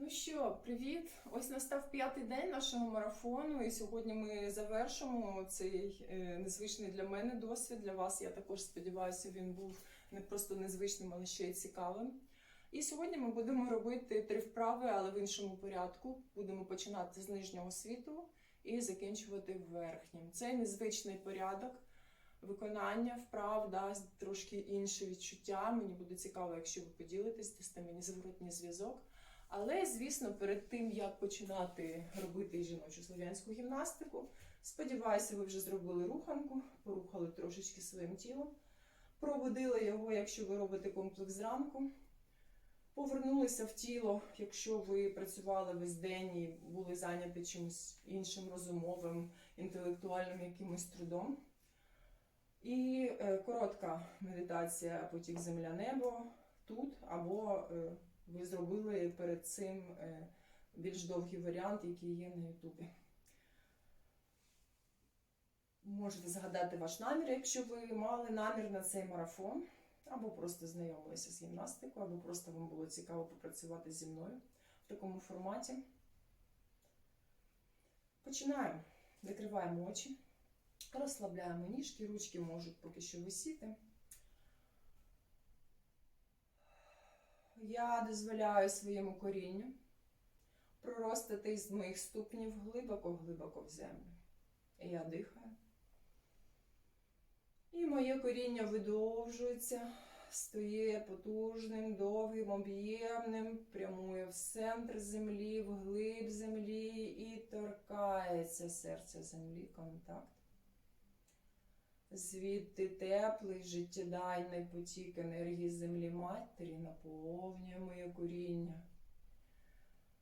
Ну що, привіт! Ось настав п'ятий день нашого марафону, і сьогодні ми завершимо цей е, незвичний для мене досвід. Для вас я також сподіваюся, він був не просто незвичним, але ще й цікавим. І сьогодні ми будемо робити три вправи, але в іншому порядку. Будемо починати з нижнього світу і закінчувати верхнім. Цей незвичний порядок виконання вправ дасть трошки інше відчуття. Мені буде цікаво, якщо ви поділитесь, дасте мені зворотній зв'язок. Але, звісно, перед тим як починати робити жіночу слов'янську гімнастику, сподіваюся, ви вже зробили руханку, порухали трошечки своїм тілом, пробудили його, якщо ви робите комплекс зранку. Повернулися в тіло, якщо ви працювали весь день і були зайняті чимось іншим розумовим, інтелектуальним якимось трудом. І е, коротка медитація потік земля-небо тут або. Ви зробили перед цим е, більш довгий варіант, який є на Ютубі. Можете згадати ваш намір, якщо ви мали намір на цей марафон, або просто знайомилися з гімнастикою, або просто вам було цікаво попрацювати зі мною в такому форматі. Починаємо. Закриваємо очі, розслабляємо ніжки, ручки можуть поки що висіти. Я дозволяю своєму корінню проростати з моїх ступнів глибоко-глибоко в землю. І я дихаю. І моє коріння видовжується, стає потужним, довгим, об'ємним, прямує в центр землі, в глиб землі і торкається серця землі, контакт. Звідти теплий, життєдайний потік енергії землі матері наповнює моє коріння,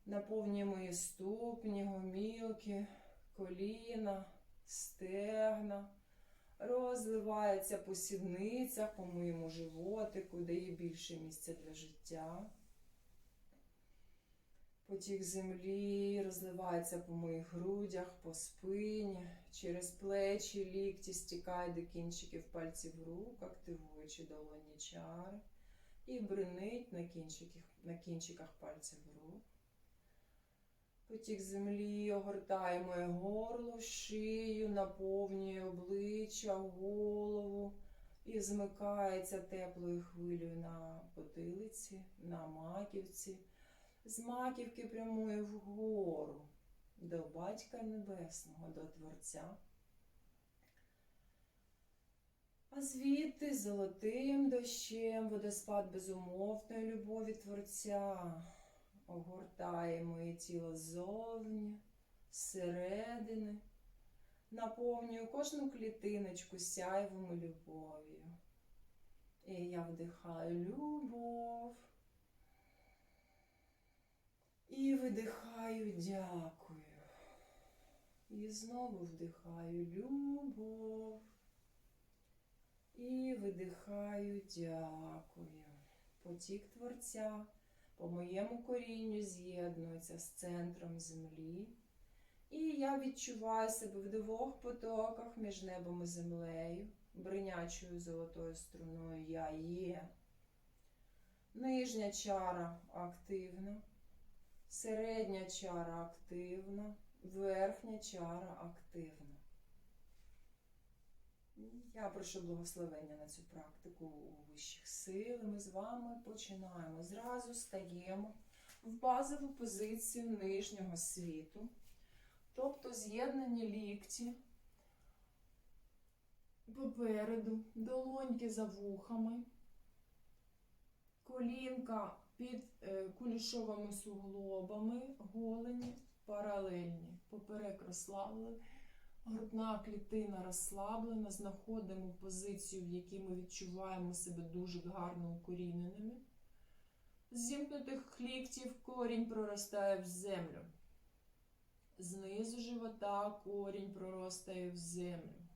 наповнює мої ступні, гомілки, коліна, стегна, розливається по сідницях, по моєму животику, дає більше місця для життя. Потік землі розливається по моїх грудях, по спині, через плечі, лікті стікає до кінчиків пальців рук, активуючи долоні чари, і бринить на кінчиках, на кінчиках пальців рук. Потік землі огортає моє горло, шию, наповнює обличчя, голову. І змикається теплою хвилею на потилиці, на маківці з маківки прямує вгору до Батька Небесного, до Творця. А звідти золотим дощем водоспад безумовної любові Творця огортає моє тіло ззовні, зсередини, наповнює кожну клітиночку сяйвом і любов'ю. І я вдихаю любов. І видихаю, дякую. І знову вдихаю любов. І видихаю, дякую. Потік Творця по моєму корінню з'єднується з центром землі. І я відчуваю себе в двох потоках між небом і землею, бринячою золотою струною я є. Нижня чара активна. Середня чара активна, верхня чара активна. Я прошу благословення на цю практику у вищих сил. Ми з вами починаємо. Зразу стаємо в базову позицію нижнього світу, тобто з'єднані лікті попереду, долоньки за вухами, колінка під е, кулішовими суглобами, голені, паралельні. Поперек розслаблений, грудна клітина розслаблена, знаходимо позицію, в якій ми відчуваємо себе дуже гарно укоріненими. З зімкнутих ліктів корінь проростає в землю. Знизу живота корінь проростає в землю.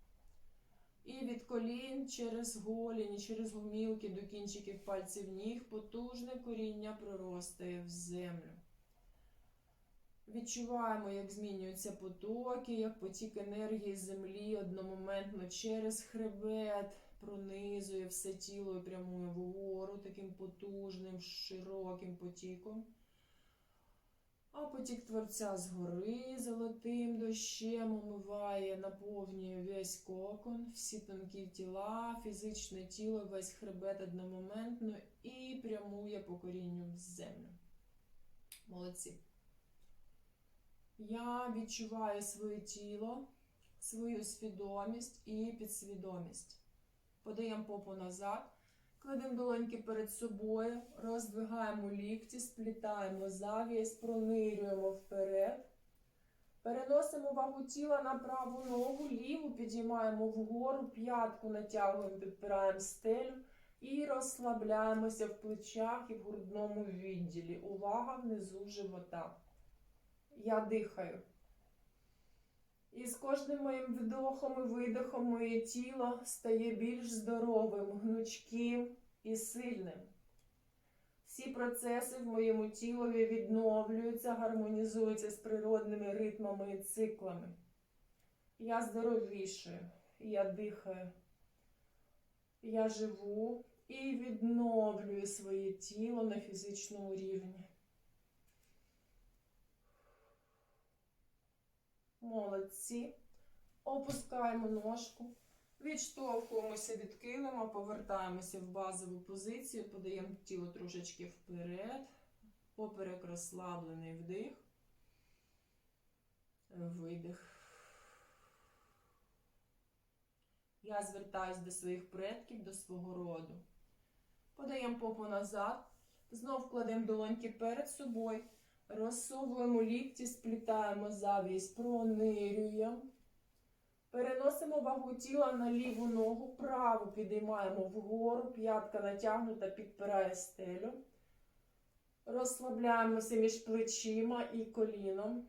І від колін через голіні, через гомілки до кінчиків пальців ніг потужне коріння проростає в землю. Відчуваємо, як змінюються потоки, як потік енергії землі одномоментно через хребет пронизує все тіло і прямує вгору таким потужним, широким потіком. А потік Творця згори золотим дощем омиває, наповнює весь кокон, всі тонкі тіла, фізичне тіло, весь хребет одномоментно і прямує по корінню в землю. Молодці. Я відчуваю своє тіло, свою свідомість і підсвідомість. Подаємо попу назад. Кладемо долоньки перед собою, роздвигаємо лікті, сплітаємо завість, пронирюємо вперед. Переносимо вагу тіла на праву ногу, ліву підіймаємо вгору, п'ятку натягуємо, підпираємо стелю і розслабляємося в плечах і в грудному відділі. Увага внизу живота. Я дихаю. І з кожним моїм вдохом і видохом моє тіло стає більш здоровим, гнучким і сильним. Всі процеси в моєму тілові відновлюються, гармонізуються з природними ритмами і циклами. Я здоровішаю, я дихаю, я живу і відновлюю своє тіло на фізичному рівні. Молодці. Опускаємо ножку, відштовхуємося від килима, повертаємося в базову позицію, подаємо тіло трошечки вперед, поперек розслаблений вдих, видих. Я звертаюсь до своїх предків, до свого роду. Подаємо попу назад, знов кладемо долоньки перед собою. Розсовуємо лікті, сплітаємо завість, пронирюємо. Переносимо вагу тіла на ліву ногу, праву підіймаємо вгору, п'ятка натягнута, підпирає стелю. Розслабляємося між плечима і коліном.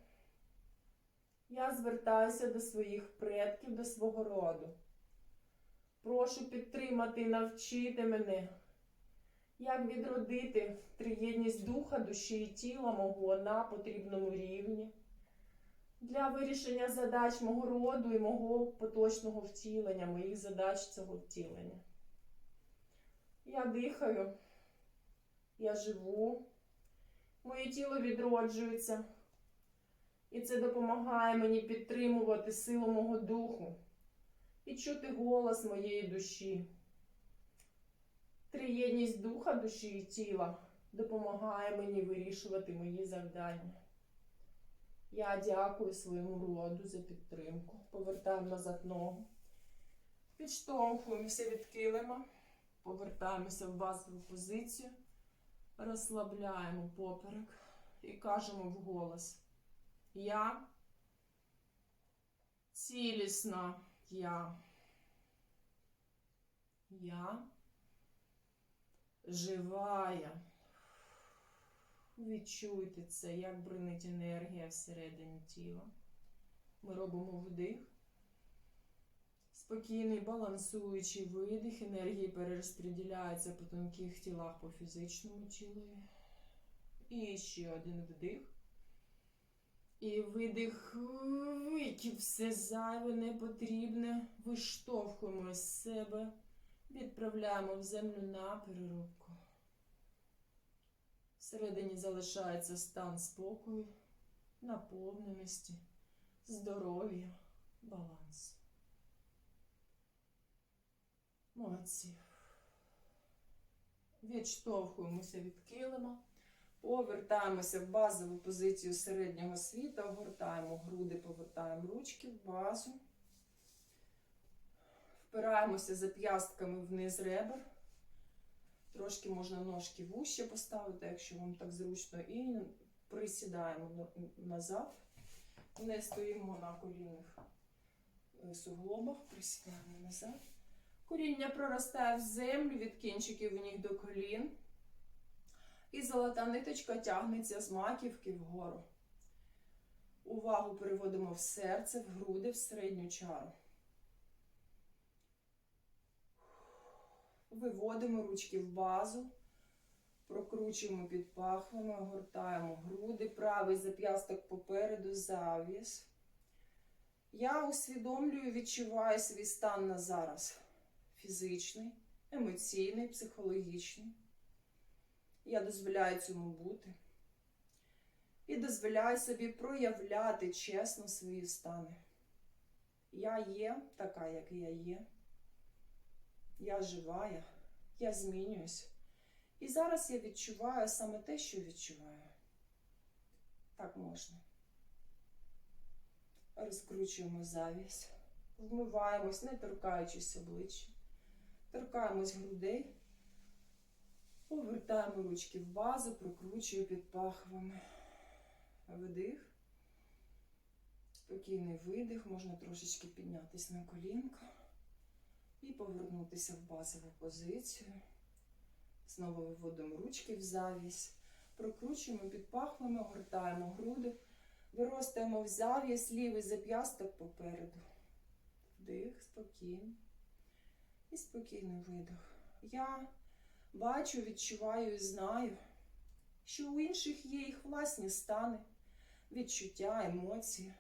Я звертаюся до своїх предків, до свого роду. Прошу підтримати навчити мене. Як відродити триєдність духа, душі і тіла мого на потрібному рівні для вирішення задач мого роду і мого поточного втілення, моїх задач цього втілення. Я дихаю, я живу, моє тіло відроджується, і це допомагає мені підтримувати силу мого духу і чути голос моєї душі. Триєдність духа, душі і тіла допомагає мені вирішувати мої завдання. Я дякую своєму роду за підтримку. Повертаємо назад ногу. Підштовхуємося від килима, повертаємося в базову позицію, розслабляємо поперек і кажемо вголос. Я цілісна я. Я живая. Відчуйте це, як бринить енергія всередині тіла. Ми робимо вдих. Спокійний, балансуючий видих. Енергії перерозподіляються по тонких тілах по фізичному тілу. І ще один вдих. І видих, виків все зайве, непотрібне. Виштовхуємо з себе. Відправляємо в землю на переробку. Всередині залишається стан спокою, наповненості, здоров'я, баланс. Молодці. Відштовхуємося від килима, повертаємося в базову позицію середнього світа, огортаємо груди, повертаємо ручки в базу. Впираємося зап'ястками вниз ребер. Трошки можна ножки вуще поставити, якщо вам так зручно, і присідаємо назад. Не стоїмо на колінних суглобах, присідаємо назад. Коріння проростає в землю від кінчиків ніг до колін. І золота ниточка тягнеться з маківки вгору. Увагу переводимо в серце, в груди, в середню чару. Виводимо ручки в базу, прокручуємо під пахвами, огортаємо груди, правий зап'ясток попереду, завіс. Я усвідомлюю, відчуваю свій стан на зараз. Фізичний, емоційний, психологічний. Я дозволяю цьому бути. І дозволяй собі проявляти чесно свої стани. Я є така, як я є. Я живая, я змінююсь. І зараз я відчуваю саме те, що відчуваю. Так можна. Розкручуємо завість, вмиваємось, не торкаючись обличчя, торкаємось грудей, повертаємо ручки в базу, прокручую під пахвами. Вдих. Спокійний видих, можна трошечки піднятися на колінка і повернутися в базову позицію. Знову виводимо ручки в завість, прокручуємо під пахвами, огортаємо груди, виростаємо в завість, лівий зап'ясток попереду. Вдих, спокійно. І спокійний видих. Я бачу, відчуваю і знаю, що у інших є їх власні стани, відчуття, емоції.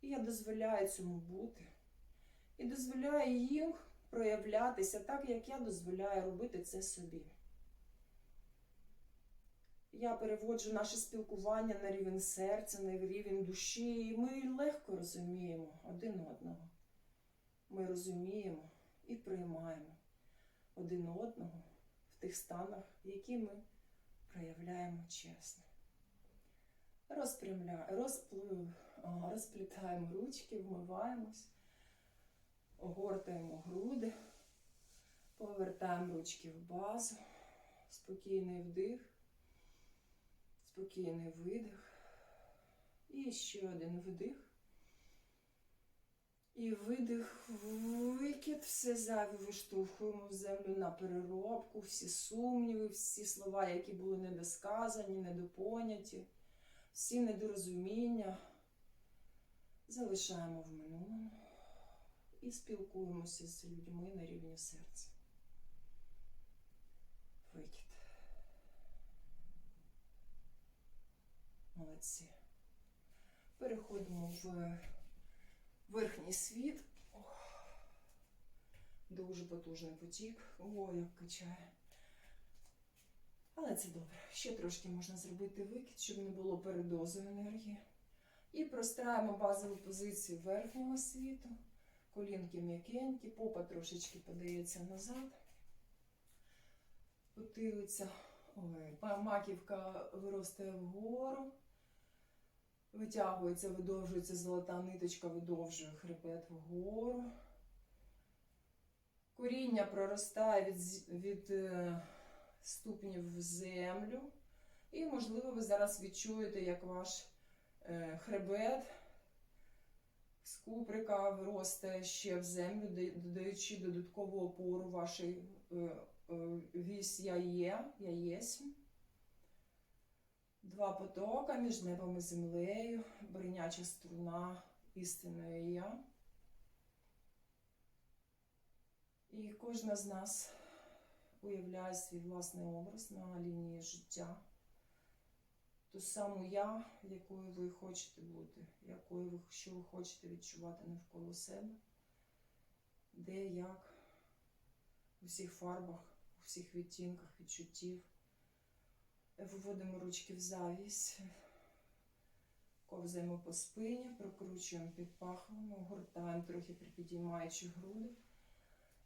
І я дозволяю цьому бути. І дозволяю їм проявлятися так, як я дозволяю робити це собі. Я переводжу наше спілкування на рівень серця, на рівень душі, і ми легко розуміємо один одного. Ми розуміємо і приймаємо один одного в тих станах, які ми проявляємо чесно. Розпрямля... Розпл... Розплітаємо ручки, вмиваємось, огортаємо груди, повертаємо ручки в базу, спокійний вдих, спокійний видих. І ще один вдих. І видих, викид, все зайве виштовхуємо в землю на переробку, всі сумніви, всі слова, які були недосказані, недопоняті, всі недорозуміння. Залишаємо в минулому і спілкуємося з людьми на рівні серця. Викид. Молодці. Переходимо в верхній світ. Ох, Дуже потужний потік. О, як качає. Але це добре. Ще трошки можна зробити викид, щоб не було передозу енергії. І простраємо базову позицію верхнього світу. Колінки м'якенькі, попа трошечки подається назад. Потилиця, ой, маківка виростає вгору. Витягується, видовжується золота ниточка, видовжує хребет вгору. Коріння проростає від, від е, ступнів в землю. І, можливо, ви зараз відчуєте, як ваш е, хребет з куприка виросте ще в землю, додаючи додаткову опору вашій е, е, вісь я є, я єсмь. Два потока між небом і землею, бриняча струна істинної я. І кожна з нас уявляє свій власний образ на лінії життя. Ту саму я, якою ви хочете бути, якою ви, що ви хочете відчувати навколо себе, де, як, у всіх фарбах, у всіх відтінках відчуттів. Виводимо ручки в завість, ковзаємо по спині, прокручуємо під пахвами, огортаємо трохи припідіймаючи груди.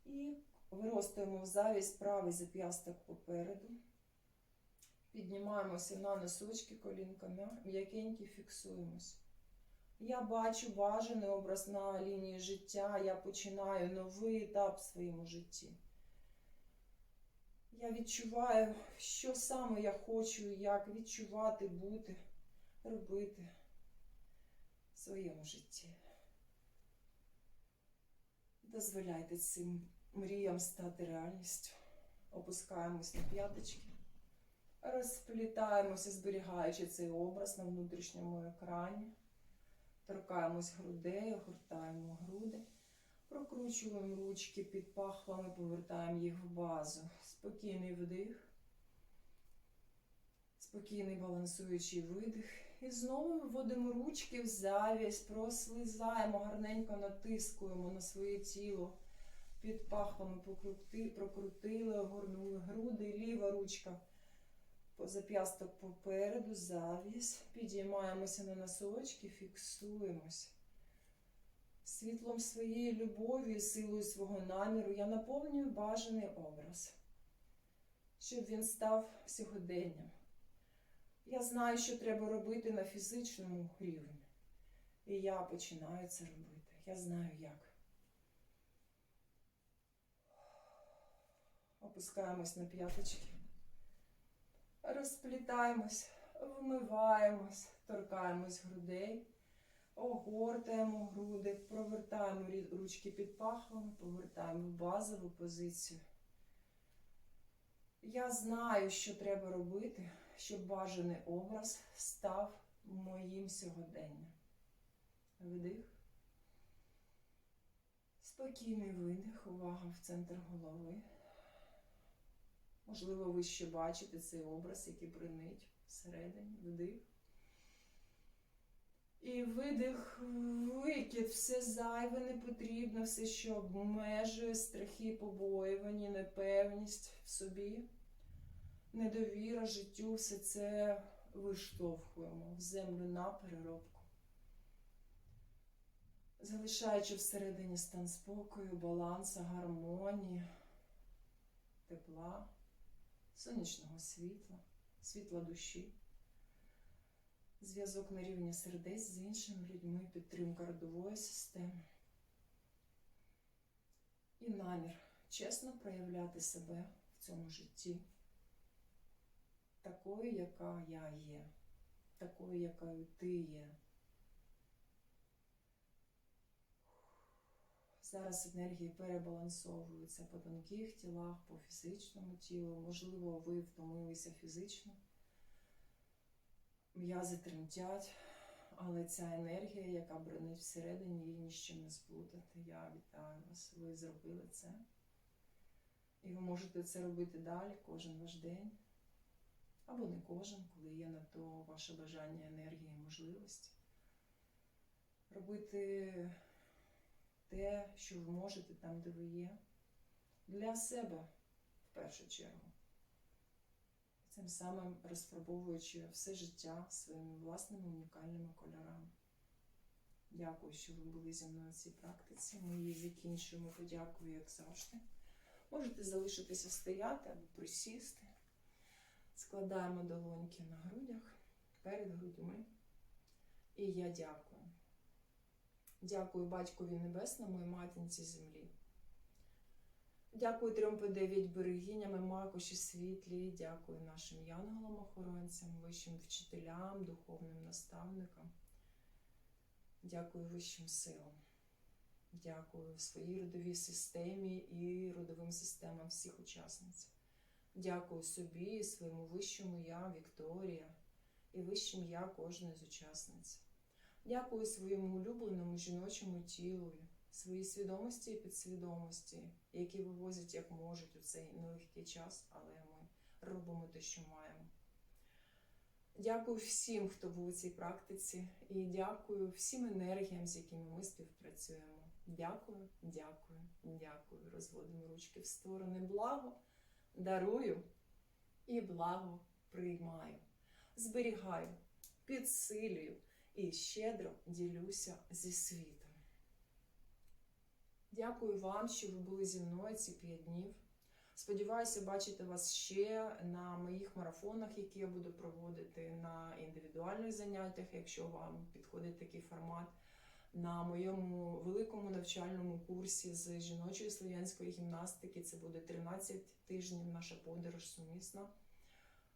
І виростаємо в завість правий зап'ясток попереду. Піднімаємося на носочки колінками, м'якенькі фіксуємось. Я бачу бажаний образ на лінії життя. Я починаю новий етап в своєму житті. Я відчуваю, що саме я хочу, як відчувати, бути, робити в своєму житті. Дозволяйте цим мріям стати реальністю. Опускаємось на п'яточки, розплітаємося, зберігаючи цей образ на внутрішньому екрані. Торкаємось грудей, огортаємо груди. Прокручуємо ручки під пахвами, повертаємо їх в базу. Спокійний вдих. Спокійний балансуючий видих. І знову виводимо ручки в завість, прослизаємо, гарненько натискуємо на своє тіло. Під пахвами прокрутили, огорнули груди, ліва ручка Зап'ясток попереду, завіс. Підіймаємося на носочки, фіксуємось. Світлом своєї любові, силою свого наміру я наповнюю бажаний образ, щоб він став сьогоденням. Я знаю, що треба робити на фізичному рівні. І я починаю це робити. Я знаю як. Опускаємось на п'яточки. Розплітаємось, вмиваємось, торкаємось грудей, огортаємо груди, провертаємо ручки під пахвами, повертаємо в базову позицію. Я знаю, що треба робити, щоб бажаний образ став моїм сьогоденням. Вдих. Спокійний видих, увага в центр голови. Можливо, ви ще бачите цей образ, який бринить всередині. Вдих. І видих, викид, все зайве не потрібно, все, що обмежує страхи, побоювання, непевність в собі, недовіра життю, все це виштовхуємо в землю на переробку. Залишаючи всередині стан спокою, балансу, гармонії, тепла, сонячного світла, світла душі, зв'язок на рівні сердець з іншими людьми, підтримка родової системи. І намір чесно проявляти себе в цьому житті, такою, яка я є, такою, якою ти є. Зараз енергії перебалансовуються по тонких тілах, по фізичному тілу. Можливо, ви втомилися фізично, м'язи тремтять, але ця енергія, яка бренить всередині, її ні з чим не сплутати. Я вітаю вас. Ви зробили це. І ви можете це робити далі, кожен ваш день. Або не кожен, коли є на то ваше бажання, енергія і можливості. Робити те, що ви можете там, де ви є, для себе в першу чергу. Цим самим розфарбовуючи все життя своїми власними унікальними кольорами. Дякую, що ви були зі мною в цій практиці. Ми її закінчуємо. Подякую, як завжди. Можете залишитися стояти або присісти. Складаємо долоньки на грудях перед грудьми. І я дякую. Дякую Батькові Небесному і матінці землі. Дякую трьом по дев'ять берегиням і макоші світлі. Дякую нашим янголам-охоронцям, вищим вчителям, духовним наставникам. Дякую вищим силам. Дякую своїй родовій системі і родовим системам всіх учасниць. Дякую собі своєму вищому я, Вікторія, і вищим я кожної з учасниць. Дякую своєму улюбленому жіночому тілу, своїй свідомості і підсвідомості, які вивозять як можуть у цей нелегкий час, але ми робимо те, що маємо. Дякую всім, хто був у цій практиці, і дякую всім енергіям, з якими ми співпрацюємо. Дякую, дякую, дякую. Розводимо ручки в сторони. Благо дарую і благо приймаю. Зберігаю, підсилюю і щедро ділюся зі світом. Дякую вам, що ви були зі мною ці п'ять днів. Сподіваюся бачити вас ще на моїх марафонах, які я буду проводити, на індивідуальних заняттях, якщо вам підходить такий формат, на моєму великому навчальному курсі з жіночої слов'янської гімнастики. Це буде 13 тижнів наша подорож сумісна,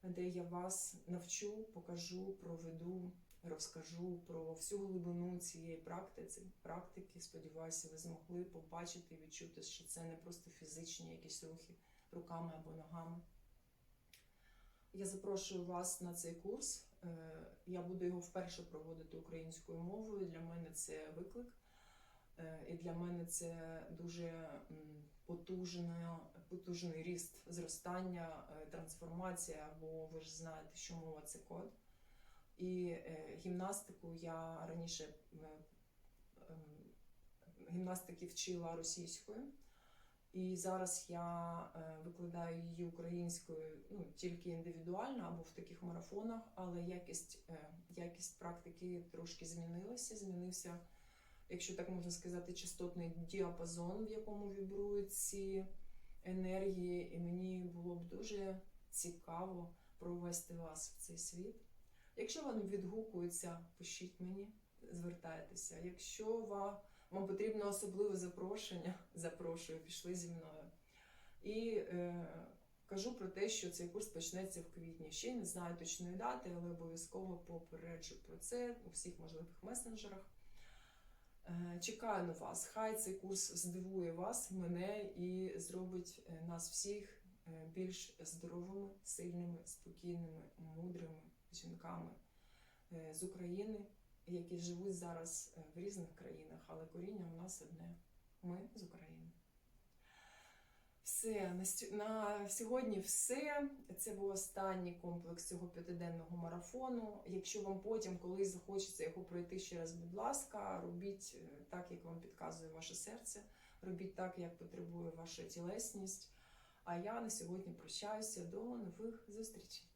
де я вас навчу, покажу, проведу розкажу про всю глибину цієї практики. практики. Сподіваюся, ви змогли побачити і відчути, що це не просто фізичні якісь рухи руками або ногами. Я запрошую вас на цей курс. Е, Я буду його вперше проводити українською мовою. Для мене це виклик, Е, і для мене це дуже потужний ріст зростання, е, трансформація, бо ви ж знаєте, що мова це код. І е, гімнастику я раніше е, ем, гімнастики вчила російською, І зараз я е, викладаю її українською ну, тільки індивідуально або в таких марафонах, але якість, якість практики трошки змінилася. Змінився, якщо так можна сказати, частотний діапазон, в якому вібрують ці енергії, і мені було б дуже цікаво провести вас в цей світ. Якщо вам відгукується, пишіть мені, звертайтеся. Якщо вам, вам потрібно особливе запрошення, запрошую, пішли зі мною. І е, кажу про те, що цей курс почнеться в квітні. Ще не знаю точної дати, але обов'язково попереджу про це у всіх можливих месенджерах. Е, Чекаю на вас. Хай цей курс здивує вас, мене і зробить е, нас всіх е, більш здоровими, сильними, спокійними, мудрими жінками е, з України, які живуть зараз е, в різних країнах, але коріння у нас одне. Ми з України. Все на, сьогодні все. Це був останній комплекс цього п'ятиденного марафону. Якщо вам потім колись захочеться його пройти ще раз, будь ласка, робіть е, так, як вам підказує ваше серце, робіть так, як потребує ваша тілесність. А я на сьогодні прощаюся до нових зустрічей.